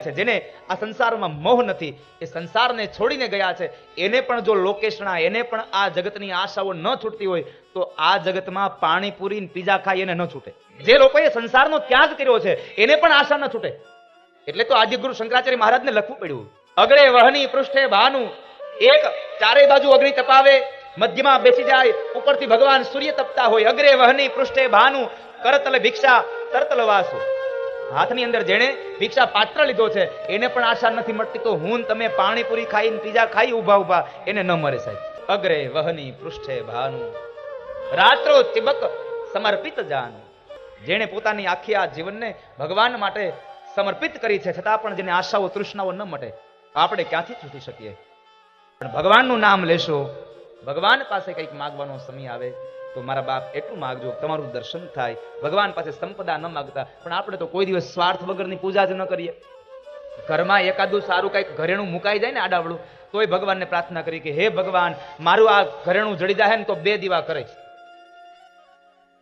જેને આ સંસારમાં મોહ નથી, એ સંસારને છોડીને ગયા છે. એને પણ જો લોકેશના, એને પણ આ જગતની આશાઓ ન છૂટતી હોય, તો આ જગતમાં પાણીપુરી પીઝા ખાઈ એને ન છૂટે. જે લોકોએ સંસારનો ત્યાગ કર્યો છે, એને પણ આશા ન છૂટે. એટલે તો આજે ગુરુ શંકરાચાર્ય મહારાજને લખવું પડ્યું. અગ્રે વહની પૃષ્ઠે ભાનુ એક ચારે બાજુ અગ્નિ તપાવે, મધ્યમાં બેસી જાય, ઉપરથી ભગવાન સૂર્ય તપતા હોય. અગ્રે વહની પૃષ્ઠે ભાનુ કરતલ ભિક્ષા, તરતલ વાસુ. હાથની અંદર જેણે ભિક્ષા પાત્ર લીધો છે, એને પણ આશા નથી મળતી તો હું તમે પાણીપુરી ખાઈને પીઝા ખાઈ ઊભા ઊભા એને ન મરે સાહેબ. અગ્રે વહની પૃષ્ઠે ભાનુ. રાત્રો તિબક સમર્પિત જાન. જેણે પોતાની આખી આ જીવનને ભગવાન માટે સમર્પિત કરી છે, છતાં પણ જેને આશાઓ, તૃષ્ણાઓ ન મટે, આપણે ક્યાંથી છૂટી શકીએ? પણ ભગવાનનું નામ લેશો, ભગવાન પાસે કંઈક માગવાનો સમય આવે તો મારા બાપ એટલું માગજો તમારું દર્શન થાય. ભગવાન પાસે સંપદા ન માગતા. પણ આપણે તો કોઈ દિવસ સ્વાર્થ વગરની પૂજા જ ન કરીએ. ઘરમાં એકાદું સારું કંઈક ઘરેણું મુકાઈ જાય ને આડાવડું, તોય ભગવાનને પ્રાર્થના કરી કે, હે ભગવાન, મારું આ ઘરેણું જડી જાય ને તો બે દીવા કરે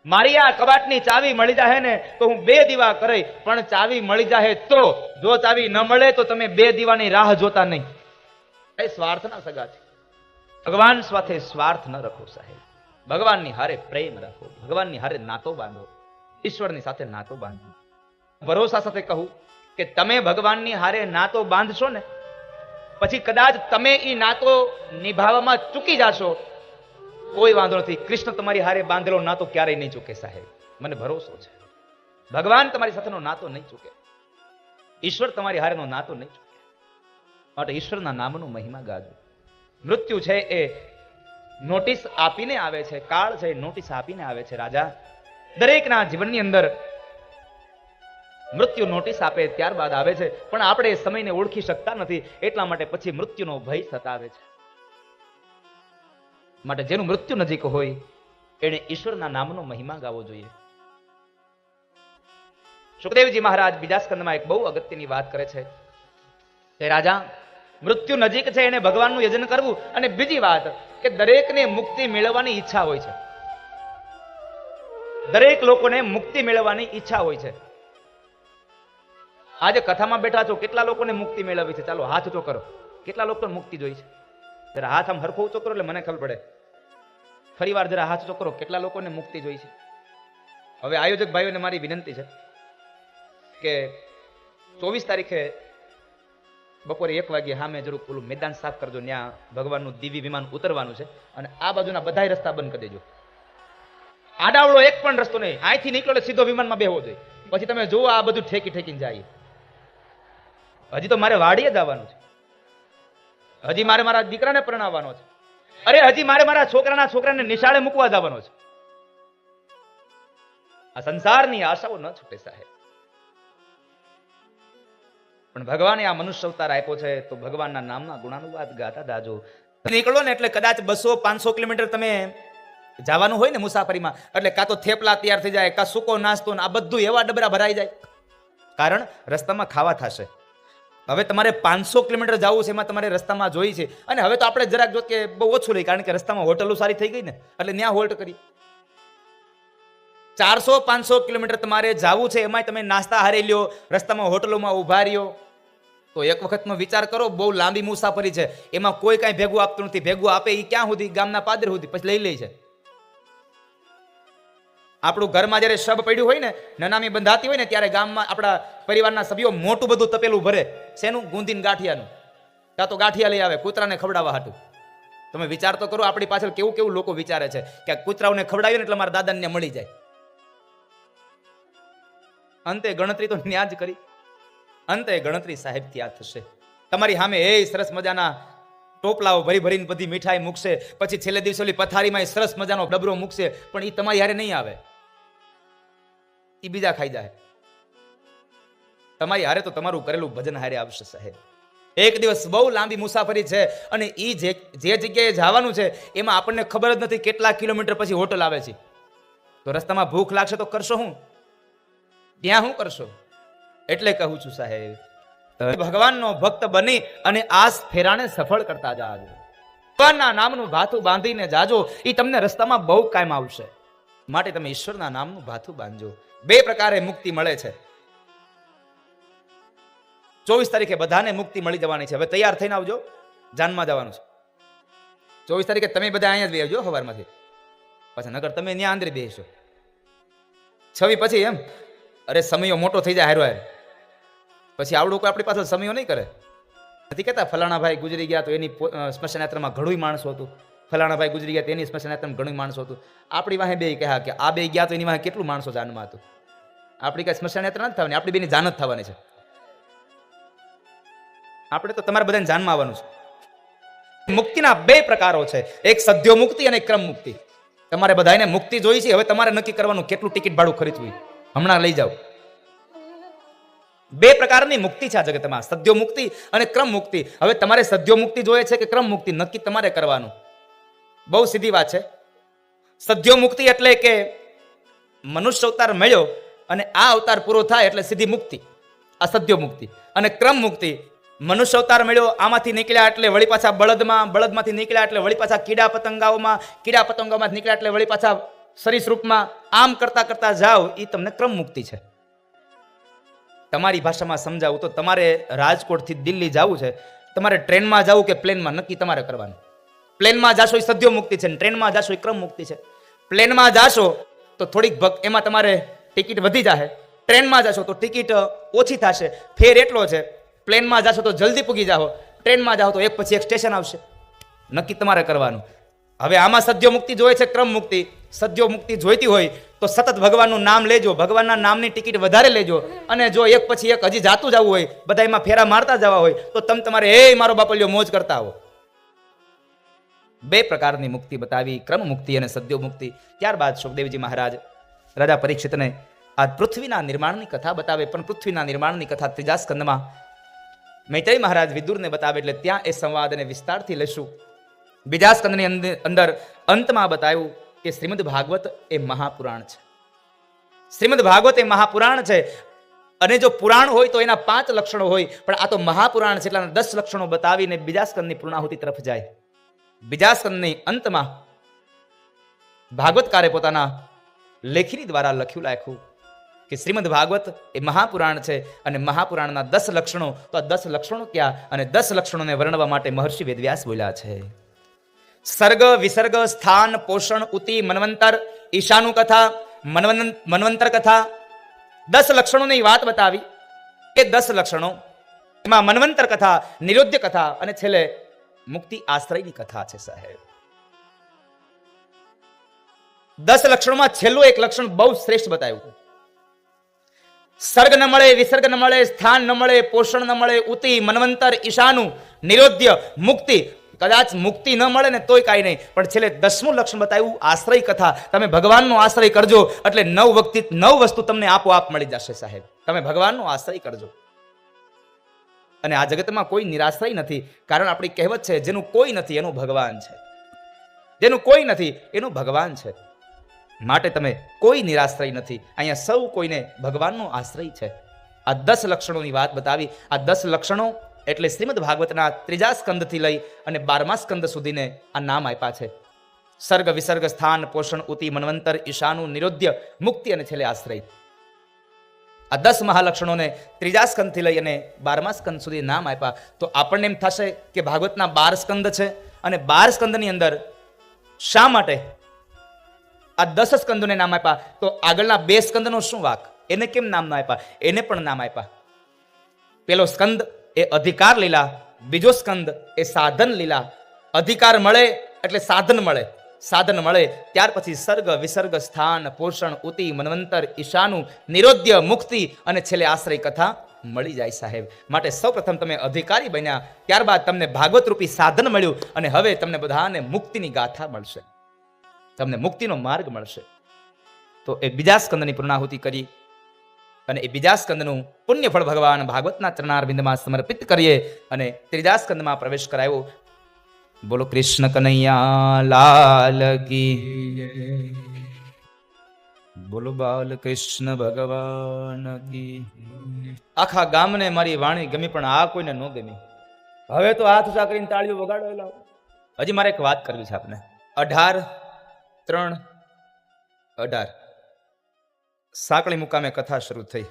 મારી આ કબાટની ચાવી મળી જાય ને તો હું બે દીવા કરે, પણ ચાવી મળી જાય તો, જો ચાવી ન મળે તો તમે બે દીવાની રાહ જોતા નહીં. એ સ્વાર્થના સગા છે. ભગવાન સાથે સ્વાર્થ ન રાખો સાહેબ. ભગવાનની હારે પ્રેમ રાખો, ભગવાનની હારે નાતો બાંધો, ઈશ્વરની સાથે નાતો બાંધો. ભરોસા સાથે કહું કે તમે ભગવાનની હારે નાતો બાંધશો ને, પછી કદાચ તમે એ નાતો નિભાવવામાં ચૂકી જાશો. કોઈ વાંધો નથી, કૃષ્ણ તમારી હારે બાંધેલો નાતો ક્યારેય નહીં ચૂકે સાહેબ. મને ભરોસો છે. ભગવાન તમારી સાથેનો નાતો નહીં ચૂકે. ઈશ્વર તમારી હારેનો નાતો નહીં ચૂકે. માટે ઈશ્વરના નામનો મહિમા ગાજો. મૃત્યુ છે એ નોટિસ આપીને આવે છે, કાળ છે નોટિસ આપીને આવે છે, રાજા. દરેકના જીવનની અંદર મૃત્યુ નોટિસ આપે ત્યારબાદ આવે છે, પણ આપણે સમયને ઓળખી શકતા નથી, એટલા માટે પછી મૃત્યુનો ભય સતાવે છે. માટે જેનું મૃત્યુ નજીક હોય, એને ઈશ્વરના નામનો મહિમા ગાવો જોઈએ. સુખદેવજી મહારાજ બીજા સ્કંદમાં એક બહુ અગત્યની વાત કરે છે. કે રાજા, મૃત્યુ નજીક છે, એને ભગવાનનું યજન કરવું, અને બીજી વાત કે દરેકને મુક્તિ મેળવવાની ઈચ્છા હોય છે. દરેક લોકોને મુક્તિ મેળવવાની ઈચ્છા હોય છે. આજે કથામાં બેઠા છો, કેટલા લોકોને મુક્તિ મેળવવી છે? ચાલો, હાથ ઊંચો કરો. કેટલા લોકોને મુક્તિ જોઈ છે? જરા હાથ આમ હરખો ઊંચો કરો એટલે મને ખબર પડે. ફરી વાર જરા હાથ ઊંચો કરો. કેટલા લોકોને મુક્તિ જોઈ છે? હવે આયોજક ભાઈઓને મારી વિનંતી છે કે ચોવીસ તારીખે બપોરે એક વાગે સામે જરૂર પેલું મેદાન સાફ કરજો ત્યાં ભગવાનનું દિવ્ય વિમાન ઉતરવાનું છે. અને આ બાજુના બધાય રસ્તા બંધ કરી દેજો. આડાવડો એક પણ રસ્તો નહીં. અહીંથી નીકળો એટલે સીધો વિમાનમાં બેહવો જોઈએ. પછી તમે જુઓ આ બધું ઠેકી ઠેકીને જાય. હજી તો મારે વાડીએ જવાનું છે. હજી મારે મારા દીકરાને પરણાવવાનો છે. અરે હજી મારે મારા છોકરાના છોકરાને નિશાળે મૂકવા જવાનો છે. આ સંસારની આશાઓ ન છૂટે સાહેબ. પણ ભગવાને આ મનુષ્ય અવતાર આપ્યો છે તો ભગવાનના નામના ગુણાનુવાદ ગાતા દાજો નીકળો ને એટલે કદાચ બસો, પાંચસો કિલોમીટર તમે જવાનું હોય ને મુસાફરીમાં, એટલે કાં તો થેપલા તૈયાર થઈ જાય, કાં સૂકો નાસ્તો આ બધું એવા ડબરા ભરાઈ જાય. કારણ રસ્તામાં ખાવા થશે. હવે તમારે પાંચસો કિલોમીટર જવું છે એમાં તમારે રસ્તામાં જોઈ છે. અને હવે તો આપણે જરાક જો કે બહુ ઓછું લઈ કારણ કે રસ્તામાં હોટલો સારી થઈ ગઈ ને, એટલે ત્યાં હોલ્ટ કરી ચારસો, પાંચસો કિલોમીટર તમારે જવું છે, એમાંય તમે નાસ્તા હારી લ્યો, રસ્તામાં હોટલોમાં ઊભા રહ્યો. તો એક વખતનો વિચાર કરો, બહુ લાંબી મુસાફરી છે, એમાં કોઈ કાંઈ ભેગું આપતું નથી, ભેગું આપે એ ક્યાં સુધી? ગામના પાદર સુધી, પછી લઈ લે છે. આપણું ઘરમાં જ્યારે શબ પડ્યું હોય ને, નનામી બંધાતી હોય ને, ત્યારે ગામમાં આપણા પરિવારના સભ્યો મોટું બધું તપેલું ભરે. શેનું? ગુંદીન ગાંઠિયાનું. કાં તો ગાંઠિયા લઈ આવે, કૂતરાને ખવડાવવા હાટું. તમે વિચાર તો કરો, આપણી પાછળ કેવું કેવું લોકો વિચારે છે કે કૂતરાઓને ખવડાવીને એટલે મારા દાદાને મળી જાય. અંતે ગણતરી તો ન્યાજ કરી. અંતે ગણતરી સાહેબ ત્યાં થશે. તમારી સામે એ સરસ મજાના ટોપલાઓ ભરી ભરીને બધી મીઠાઈ મૂકશે. પછી છેલ્લે દિવસે ઓલી પથારીમાં સરસ મજાનો ડબરો મૂકશે. પણ એ તમારી હારે નહીં આવે. એ બીજા ખાઈ જાય તમારી હારે તો તમારું કરેલું ભજન હારે આવશે સાહેબ. એક દિવસ બહુ લાંબી મુસાફરી છે અને એ જે જે જગ્યાએ જવાનું છે, એમાં આપણને ખબર જ નથી કેટલા કિલોમીટર પછી હોટલ આવે છે. તો રસ્તામાં ભૂખ લાગશે તો કરશો હું? ત્યાં શું કરશો? એટલે કહું છું સાહેબ, ભગવાનનો ભક્ત બની અને આ ફેરાને સફળ કરતા જાજો. ભગવાનના નામનું ભાથું બાંધીને જાજો એ તમને રસ્તામાં બહુ કાયમ આવશે. માટે તમે ઈશ્વરના નામનું ભાથું બાંધજો. બે પ્રકારે મુક્તિ મળે છે. ચોવીસ તારીખે બધાને મુક્તિ મળી જવાની છે. હવે તૈયાર થઈને આવજો. જાનમાં જવાનું છે. ચોવીસ તારીખે તમે બધા અહીંયા જ બે આવજો સવારમાંથી પછી નગર તમે ત્યાં આંદરી બેસો છવી પછી એમ. અરે સમયો મોટો થઈ જાય હારો હાર. પછી આવડું કોઈ આપણી પાસે સમયો નહીં કરે. નથી કહેતા ફલાણા ભાઈ ગુજરી ગયા તો એની સ્મશાન યાત્રામાં ઘણું માણસો હતું. ફલાણા ભાઈ ગુજરી ગયા તેની સ્મશાન યાત્રામાં ઘણું માણસો હતું. આપણી વાહે બે કહ્યા કે આ બે ગયા તો એની વાહે કેટલું માણસો જાનમાં હતું. આપણી કઈ સ્મશાન યાત્રા નથી થવાની, આપણી બેની જાન જ થવાની છે. આપણે તો તમારે બધાને જાનમાં આવવાનું છે. મુક્તિના બે પ્રકારો છે. એક સદ્યો મુક્તિ અને ક્રમ મુક્તિ. તમારે બધાને મુક્તિ જોઈ છે, હવે તમારે નક્કી કરવાનું કેટલું ટિકિટ ભાડું ખરીદવું હમણાં લઈ જાઓ. બે પ્રકારની મુક્તિ છે આ જગતમાં. સદ્યો મુક્તિ અને ક્રમ મુક્તિ. હવે તમારે સદ્યો મુક્તિ જોઈએ છે કે ક્રમ મુક્તિ? નક્કી તમારે કરવાનું. બહુ સીધી વાત છે. સદ્યો મુક્તિ એટલે કે મનુષ્ય અવતાર મળ્યો અને આ અવતાર પૂરો થાય એટલે સીધી મુક્તિ. આ સદ્યો મુક્તિ. અને ક્રમ મુક્તિ, મનુષ્ય અવતાર મળ્યો, આમાંથી નીકળ્યા એટલે વળી પાછા બળદમાં, બળદમાંથી નીકળ્યા એટલે વળી પાછા કીડા પતંગાઓમાં, કીડા પતંગોમાં નીકળ્યા એટલે વળી પાછા સરીસૃપમાં આમ કરતા કરતા જાઓ એ તમને ક્રમ મુક્તિ છે. તમારી ભાષામાં સમજાવું તો તમારે રાજકોટથી દિલ્હી જવું છે. તમારે ટ્રેનમાં જવું કે પ્લેનમાં? નક્કી તમારે કરવાનું. પ્લેનમાં જાશો એ સદ્યો મુક્તિ છે ટ્રેનમાં જાશો એ ક્રમ મુક્તિ છે. પ્લેનમાં જાશો તો થોડીક ભક, એમાં તમારે ટિકિટ વધી જશે ટ્રેનમાં જાશો તો ટિકિટ ઓછી થશે. ફેર એટલો છે. પ્લેનમાં જાશો તો જલ્દી પૂગી જાઓ ટ્રેનમાં જાઓ તો એક પછી એક સ્ટેશન આવશે. નક્કી તમારે કરવાનું. હવે આમાં સદ્યો મુક્તિ જોઈએ છે, ક્રમ મુક્તિ. સદ્યો મુક્તિ જોઈતી હોય તો સતત ભગવાનનું નામ લેજો. ભગવાનના નામની ટિકિટ વધારે લેજો. અને જો એક પછી એક હજી જાતું જવું હોય બધા એમાં ફેરા મારતા જવા હોય, તો તમે તમારે એ મારો બાપલ્યો, મોજ કરતા આવો. બે પ્રકારની મુક્તિ બતાવી, ક્રમ મુક્તિ અને સદ્યો મુક્તિ. ત્યારબાદ સુખદેવજી મહારાજ રાજા પરીક્ષિતને આ પૃથ્વીના નિર્માણની કથા બતાવે. પણ પૃથ્વીના નિર્માણની કથા ત્રીજા સ્કંદમાં મૈત્રી મહારાજ વિદુરને બતાવે એટલે ત્યાં એ સંવાદને વિસ્તારથી લેશું બીજા સ્કંદની અંદર- અંતમાં બતાવ્યું કે શ્રીમદ ભાગવત એ મહાપુરાણ છે. શ્રીમદ ભાગવત એ મહાપુરાણ છે. અને જો પુરાણ હોય તો એના પાંચ લક્ષણો હોય, પણ આ તો મહાપુરાણ છે એટલાના દસ લક્ષણો બતાવીને બીજા સ્કંદની પૂર્ણાહુતિ તરફ જાય. બીજા સ્કંદની અંતમાં ભાગવતકારે પોતાના લેખની દ્વારા લખ્યું લાખ્યું કે શ્રીમદ ભાગવત એ મહાપુરાણ છે અને મહાપુરાણના દસ લક્ષણો, તો આ દસ લક્ષણો ક્યાં? અને દસ લક્ષણોને વર્ણવા માટે મહર્ષિ વેદવ્યાસ બોલ્યા છે. સર્ગ વિસર્ગ સ્થાન પોષણ ઉતિ મનવંતર ઈશાનું કથા મનવંતર કથા દસ લક્ષણોની વાત બતાવી એ દસ લક્ષણો એમાં મનવંતર કથા નિરોધ્ય કથા અને છેલ્લે મુક્તિ આશ્રયની કથા છે સાહેબ દસ લક્ષણોમાં છેલ્લું એક લક્ષણ બહુ શ્રેષ્ઠ બતાવ્યું સર્ગ ન મળે વિસર્ગ ન મળે સ્થાન ન મળે પોષણ ન મળે ઉતિ મનવંતર ઈશાનું નિરોધ્ય મુક્તિ કદાચ મુક્તિ ન મળે ને તોય કાંઈ નહીં. પણ છેલ્લે દસમું લક્ષણ બતાવ્યું, આશ્રય કથા. તમે ભગવાનનો આશ્રય કરજો, એટલે નવ વ્યક્તિ નવ વસ્તુ તમને આપોઆપ મળી જશે સાહેબ. તમે ભગવાનનો આશ્રય કરજો. અને આ જગતમાં કોઈ નિરાશ્રય નથી, કારણ આપણી કહેવત છે, જેનું કોઈ નથી, એનું ભગવાન છે. જેનું કોઈ નથી, એનું ભગવાન છે. માટે તમે કોઈ નિરાશ્રય નથી. અહીંયા સૌ કોઈને ભગવાનનો આશ્રય છે. આ દસ લક્ષણોની વાત બતાવી. આ દસ લક્ષણો એટલે શ્રીમદ ભાગવતના ત્રીજા સ્કંદથી લઈ અને બારમા સ્કંદ સુધીને આ નામ આપ્યા છે. સર્ગ વિસર્ગ સ્થાન પોષણ ઉતિ મનવંતર ઈશાનું નિરોધ્ય મુક્તિ અને છેલ્લે આશ્રય. આ દસ મહાલક્ષણોને ત્રીજા સ્કંદથી લઈ અને બારમા સ્કંદ સુધી નામ આપ્યા. તો આપણને એમ થશે કે ભાગવતના બાર સ્કંદ છે અને બાર સ્કંદની અંદર શા માટે આ દસ સ્કંદોને નામ આપ્યા? તો આગળના બે સ્કંદનો શું વાક? એને કેમ નામ ના આપ્યા? એને પણ નામ આપ્યા. પેલો સ્કંદ એ અધિકાર લીલા, બીજો સ્કંદ એ સાધન લીલા. અધિકાર મળે એટલે સાધન મળે. સાધન મળે ત્યાર પછી સર્ગ, વિસર્ગ, સ્થાન, પોષણ, ઉતિ, મનવંતર, ઈશાનું નિરોધ્ય મુક્તિ અને છેલ્લે આશ્રય કથા મળી જાય સાહેબ. માટે સૌપ્રથમ તમે અધિકારી બન્યા, ત્યારબાદ તમને ભાગવત રૂપી સાધન મળ્યું અને હવે તમને બધાને મુક્તિની ગાથા મળશે. તમને મુક્તિનો માર્ગ મળશે. તો એ બીજા સ્કંદની પૂર્ણાહુતિ કરી. અને એ બીજા સ્કંદનું પુણ્યફળ ભગવાન ભાગવતના ચરણારવિંદમાં સમર્પિત કરીએ અને ત્રીજા સ્કંદમાં પ્રવેશ કરાયો. બોલો, કૃષ્ણ કનૈયા, લાલ કી બોલો, બાલ કૃષ્ણ ભગવાન કી આખા ગામને મારી વાણી ગમી, પણ આ કોઈને ન ગમી. હવે તો હાથ ઊંચા કરીને તાળીઓ વગાડો. હજી મારે એક વાત કરવી છે આપને. અઢાર, ત્રણ, અઢાર. સાંકળી મુકામે કથા શરૂ થઈ.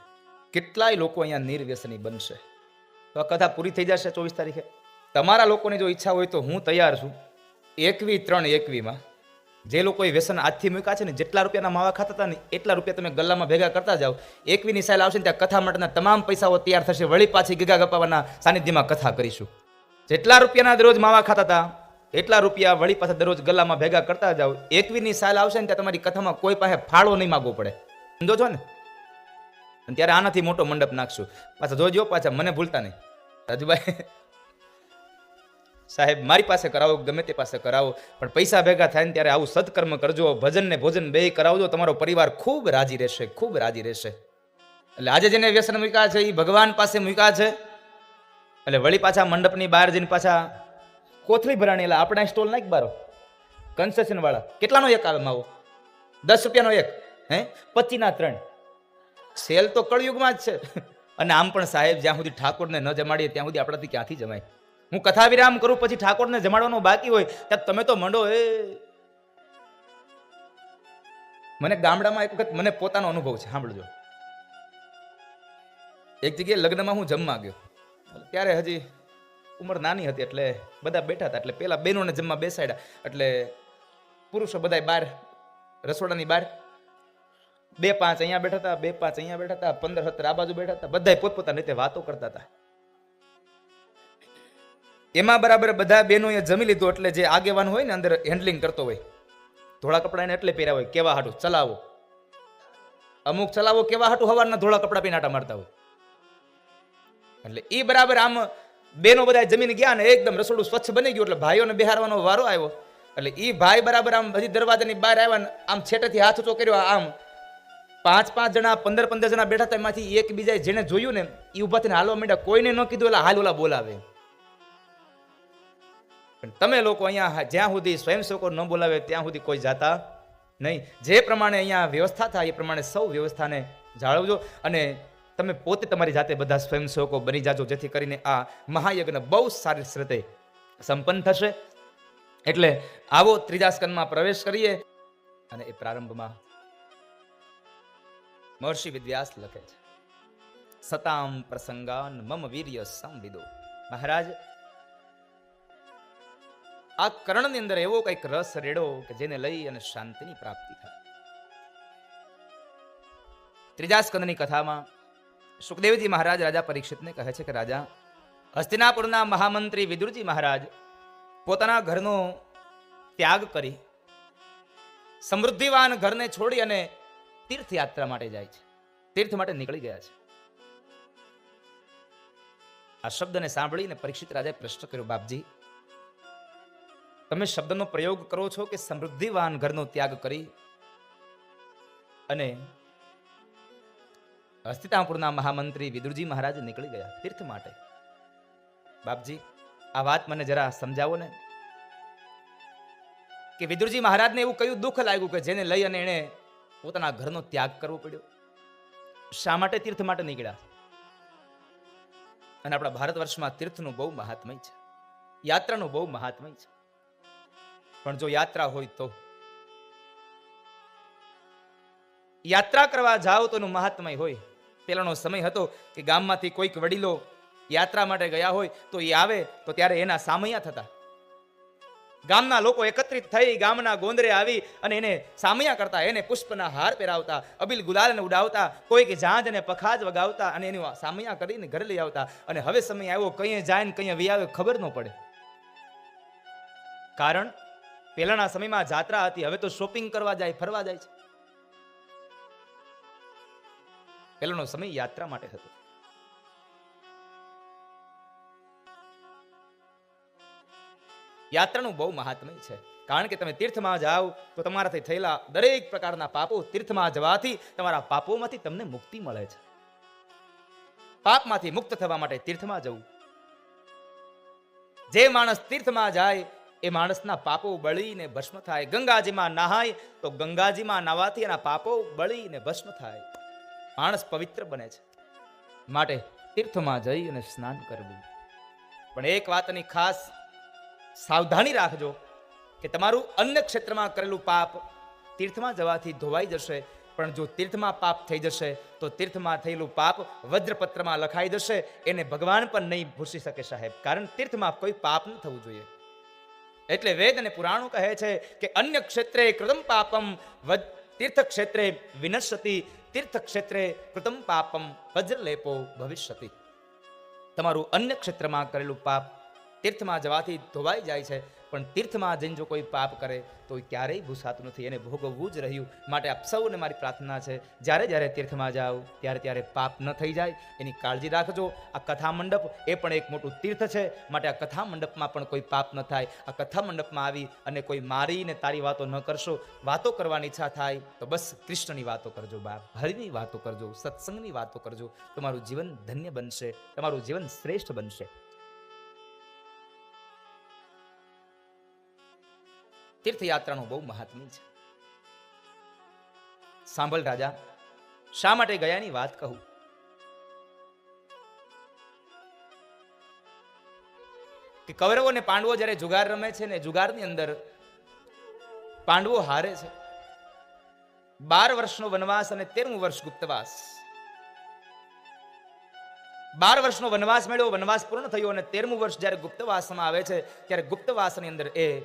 કેટલાય લોકો અહીંયા નિર્વ્યસની બનશે. તો આ કથા પૂરી થઈ જશે ચોવીસ તારીખે. તમારા લોકોની જો ઈચ્છા હોય તો હું તૈયાર છું. એકવી ત્રણ એકવીમાં. જે લોકોએ વ્યસન આજથી મૂક્યા છે ને, જેટલા રૂપિયાના માવા ખાતા હતા ને, એટલા રૂપિયા તમે ગલ્લામાં ભેગા કરતા જાઓ. એકવીની સાલ આવશે ને, ત્યાં કથા માટેના તમામ પૈસાઓ તૈયાર થશે. વળી પાછી ગીગા ગપાવાના સાનિધ્યમાં કથા કરીશું. જેટલા રૂપિયાના દરરોજ માવા ખાતા હતા, એટલા રૂપિયા વળી પાછા દરરોજ ગલ્લામાં ભેગા કરતા જાઓ. એકવીની સાલ આવશે ને, ત્યાં તમારી કથામાં કોઈ પાસે ફાળો નહીં માગવો પડે. સમજો છો ને? ત્યારે આનાથી મોટો મંડપ નાખશું. પાછા જોજો, પાછા મને ભૂલતા નહીં. રાજુભાઈ, સાહેબ, મારી પાસે કરાવો, ગમે તે પાસે કરાવો. પણ પૈસા ભેગા થાય ને ત્યારે આવું સત્કર્મ કરજો. ભજન ને ભોજન બે કરાવજો. તમારો પરિવાર ખૂબ રાજી રહેશે, ખૂબ રાજી રહેશે. એટલે આજે જેને વ્યસન મૂક્યા છે એ ભગવાન પાસે મૂક્યા છે. એટલે વળી પાછા મંડપની બહાર જઈને પાછા કોથળી ભરાણી એટલે આપણા સ્ટોલ નાખ બારો. કન્સેશન વાળા. કેટલાનો એક આવે માવો? દસ રૂપિયાનો એક. હે? પચીના ત્રણ. સેલ તો કળયુગમાં જ છે. અને આમ પણ સાહેબ, જ્યાં સુધી ઠાકોરને ન જમાડીએ, ત્યાં સુધી આપણાથી ક્યાંથી જમાય? હું કથા વિરામ કરું, પછી ઠાકોરને જમાડવાનું બાકી હોય, ત્યાં તમે તો મંડો, એ. મને ગામડામાં એક વખત મને પોતાનો અનુભવ છે, સાંભળજો. એક જગ્યાએ લગ્નમાં હું જમવા ગયો. ત્યારે હજી ઉંમર નાની હતી, એટલે બધા બેઠા હતા, એટલે પેલા બહેનોને જમવા બેસાડ્યા, એટલે પુરુષો બધા બહાર, રસોડાની બહાર બે પાંચ અહીંયા બેઠા હતા, બે પાંચ અહીંયા બેઠા હતા, પંદર સત્તર આ બાજુ બેઠા હતા બધા પોતપોતાની રીતે વાતો કરતા હતા. એમાં બરાબર બધા બહેનો એ જમી લીધું એટલે જે આગેવાન હોય ને અંદર હેન્ડલિંગ કરતો હોય. ધોળા કપડા એને એટલે પહેર્યા હોય, કેવા હાટું? ચલાવો. અમુક ચલાવો, કેવા હાટું? હવારના ધોળા કપડા પીને આટા મારતા હોય. એટલે એ બરાબર આમ બેનો બધા જમીન ગયા ને એકદમ રસોડું સ્વચ્છ બની ગયું એટલે ભાઈઓને બિહારવાનો વારો આવ્યો. એટલે એ ભાઈ બરાબર આમ હજી દરવાજાની બહાર આવ્યા ને આમ છેટેથી હાથ ઊંચો કર્યો, આમ પાંચ પાંચ જણા, પંદર પંદર જણા બેઠા હતા એમાંથી એક બીજા જેને જોયું ને એ ઊભા થઈને હાલવા માંડ્યા. કોઈને ન કીધું, એટલે હાલ ઓલા બોલાવે. પણ તમે લોકો અહીંયા જ્યાં સુધી સ્વયંસેવકો ન બોલાવે, ત્યાં સુધી કોઈ જાતા નહીં. જે પ્રમાણે અહીંયા વ્યવસ્થા થાય, એ પ્રમાણે સૌ વ્યવસ્થાને જાળવજો અને તમે પોતે તમારી જાતે બધા સ્વયંસેવકો બની જાજો, જેથી કરીને આ મહાયજ્ઞ બહુ સારી રીતે સંપન્ન થશે. એટલે આવો ત્રીજા સ્કંદમાં પ્રવેશ કરીએ અને એ પ્રારંભમાં મહર્ષિ વિદ્યાસ લખે છે. સતામ પ્રસંગાન મમ વીર્ય સંવિદો. મહારાજ, આ કર્ણની અંદર એવો કંઈક રસ રેડો કે જેને લઈ અને શાંતિની પ્રાપ્તિ થાય. ત્રીજા સ્કંદની કથામાં સુખદેવજી મહારાજ રાજા પરીક્ષિતને કહે છે કે રાજા, હસ્તિનાપુરના મહામંત્રી વિદુરજી મહારાજ પોતાના ઘરનો ત્યાગ કરી, સમૃદ્ધિવાન ઘરને છોડી અને તીર્થયાત્રા માટે જાય છે. તીર્થ માટે નીકળી ગયા છે. આ શબ્દને સાંભળીને પરીક્ષિત રાજાએ પ્રશ્ન કર્યો, બાપજી, તમે શબ્દનો પ્રયોગ કરો છો કે સમૃદ્ધિવાન ઘરનો ત્યાગ કરી અને હસ્તિતાપુરના મહામંત્રી વિદુરજી મહારાજ નીકળી ગયા તીર્થ માટે? બાપજી, આ વાત મને જરા સમજાવો ને. કે વિદુરજી મહારાજને એવું કયું દુઃખ લાગ્યું કે જેને લઈ અને એણે પોતાના ઘરનો ત્યાગ કરવો પડ્યો. શા માટે તીર્થ માટે નીકળ્યા? અને આપણા ભારત વર્ષમાં તીર્થનું બહુ મહાત્મય છે. યાત્રાનું બહુ મહાત્મય છે. પણ જો યાત્રા હોય તો? યાત્રા કરવા જાઓ તો એનું મહાત્મય હોય. પેલાનો સમય હતો કે ગામમાંથી કોઈક વડીલો યાત્રા માટે ગયા હોય તો એ આવે તો ત્યારે એના સામૈયા થતા. ગામના લોકો એકત્રિત થઈ ગામના ગોંદરે આવી અને એને સામ્યા કરતા, એને પુષ્પના હાર પહેરાવતા, અબિલ ગુલાલને ઉડાવતા, કોઈક જાંજ અને પખાજ વગાવતા અને એની સામૈયા કરીને ઘરે લઈ આવતા. અને હવે સમય આવ્યો કઈએ જાય ને કઈએ વી આવે ખબર ન પડે. કારણ, પહેલાના સમયમાં જાત્રા હતી, હવે તો શોપિંગ કરવા જાય, ફરવા જાય છે. પહેલાનો સમય યાત્રા માટે હતો. યાત્રાનું બહુ મહાત્મય છે. કારણ કે તમે તીર્થમાં જાઓ તો તમારાથી થયેલા દરેક પ્રકારના પાપો તીર્થમાં જવાથી તમારા પાપોમાંથી તમને મુક્તિ મળે છે. પાપમાંથી મુક્ત થવા માટે તીર્થમાં જવું. જે માણસ તીર્થમાં જાય, એ માણસના પાપો બળીને ભસ્મ થાય. ગંગાજીમાં નહાય, તો ગંગાજીમાં નાવાથી એના પાપો બળીને ભસ્મ થાય. માણસ પવિત્ર બને છે. માટે તીર્થમાં જઈ અને સ્નાન કરવું. પણ એક વાતની ખાસ સાવધાની રાખજો કે તમારું અન્ય ક્ષેત્રમાં કરેલું પાપ તીર્થમાં જવાથી ધોવાઈ જશે, પણ જો તીર્થમાં પાપ થઈ જશે, તો તીર્થમાં થયેલું પાપ વજ્રપત્રમાં લખાઈ જશે. એને ભગવાન પણ નહીં ભૂસી શકે સાહેબ, કારણ તીર્થમાં કોઈ પાપ ન થવું જોઈએ. એટલે વેદ અને પુરાણો કહે છે કે અન્ય ક્ષેત્રે કૃતમ પાપમ તીર્થ ક્ષેત્રે વિનશ્યતિ તીર્થ ક્ષેત્રે કૃતમ પાપમ વજ્રલેપો ભવિષ્યતિ. તમારું અન્ય ક્ષેત્રમાં કરેલું પાપ તીર્થમાં જવાથી ધોવાઈ જાય છે. પણ તીર્થમાં જઈને જો કોઈ પાપ કરે, તો ક્યારેય ભૂસાતું નથી એને ભોગવવું જ રહ્યું. માટે આપ સૌને મારી પ્રાર્થના છે, જ્યારે જ્યારે તીર્થમાં જાઓ, ત્યારે ત્યારે પાપ ન થઈ જાય. એની કાળજી રાખજો. આ કથા મંડપ એ પણ એક મોટું તીર્થ છે. માટે આ કથા મંડપમાં પણ કોઈ પાપ ન થાય. આ કથા મંડપમાં આવી અને કોઈ મારીને તારી વાતો ન કરશો. વાતો કરવાની ઈચ્છા થાય, તો બસ કૃષ્ણની વાતો કરજો બાપ. હરિની વાતો કરજો. સત્સંગની વાતો કરજો. તમારું જીવન ધન્ય બનશે. તમારું જીવન શ્રેષ્ઠ બનશે. તીર્થયાત્રાનું બહુ મહાત્મ્ય છે. સાંભળ રાજા, શા માટે ગયાની વાત કહું? કે કૌરવો ને પાંડવો જ્યારે જુગાર રમે છે ને જુગારની અંદર પાંડવો હારે છે. બાર વર્ષનો વનવાસ અને તેરમું વર્ષ ગુપ્તવાસ. બાર વર્ષનો વનવાસ મેળવ્યો વનવાસ પૂર્ણ થયો અને તેરમું વર્ષ જ્યારે ગુપ્તવાસમાં આવે છે, ત્યારે ગુપ્તવાસની અંદર એ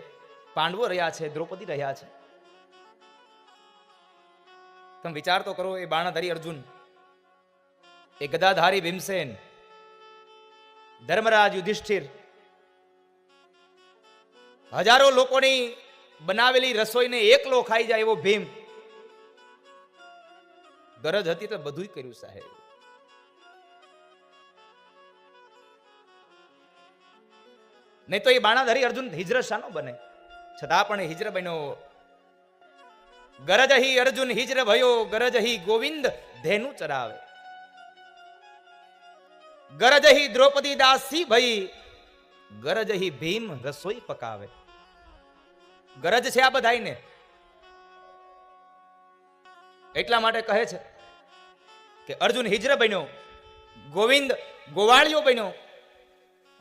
પાંડવો રહ્યા છે, દ્રૌપદી રહ્યા છે. તમે વિચાર તો કરો, એ બાણાધારી અર્જુન, એ ગદાધારી ભીમસેન, ધર્મરાજ યુધિષ્ઠિર, હજારો લોકોની બનાવેલી રસોઈને એકલો ખાઈ જાય એવો ભીમ. ગરજ હતી તો બધું કર્યું સાહેબ. નહીં તો એ બાણાધારી અર્જુન હિજરત શાનો બને? છતાં પણ હિજ્ર બન્યો. ગરજ હી અર્જુન હિજર ભયો, ગરજ હી ગોવિંદ ધેનુ ચરાવે. ગરજ હિ દ્રૌપદી દાસી ભઈ, ગરજ હી ભીમ રસોઈ પકાવે. ગરજ છે આ બધાયને. એટલા માટે કહે છે કે અર્જુન હિજર બન્યો, ગોવિંદ ગોવાળિયો બન્યો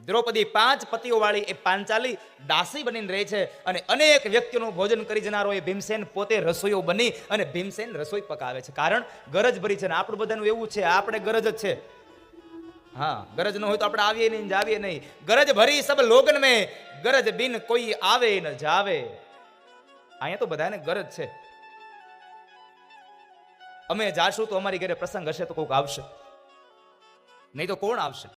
દ્રૌપદી પાંચ પતિઓ વાળી એ પાંચાલી દાસી બનીને રહે છે અને અનેક વ્યક્તિઓનું ભોજન કરી જનારો એ ભીમસેન પોતે રસોઈઓ બની અને ભીમસેન રસોઈ પકાવે છે. કારણ ગરજ ભરી છે ને આપણું બધાનું એવું છે, આપણે ગરજ જ છે. હા, ગરજ ન હોય તો આપણે આવીએ નહીં જાવીએ નહીં. ગરજ ભરી સબ લોગન મેં, ગરજ બિન કોઈ આવે ન જાવે. અહીંયા તો બધાને ગરજ છે. અમે જાશું તો અમારી ઘરે પ્રસંગ હશે તો કોઈક આવશે. નહીં તો કોણ આવશે?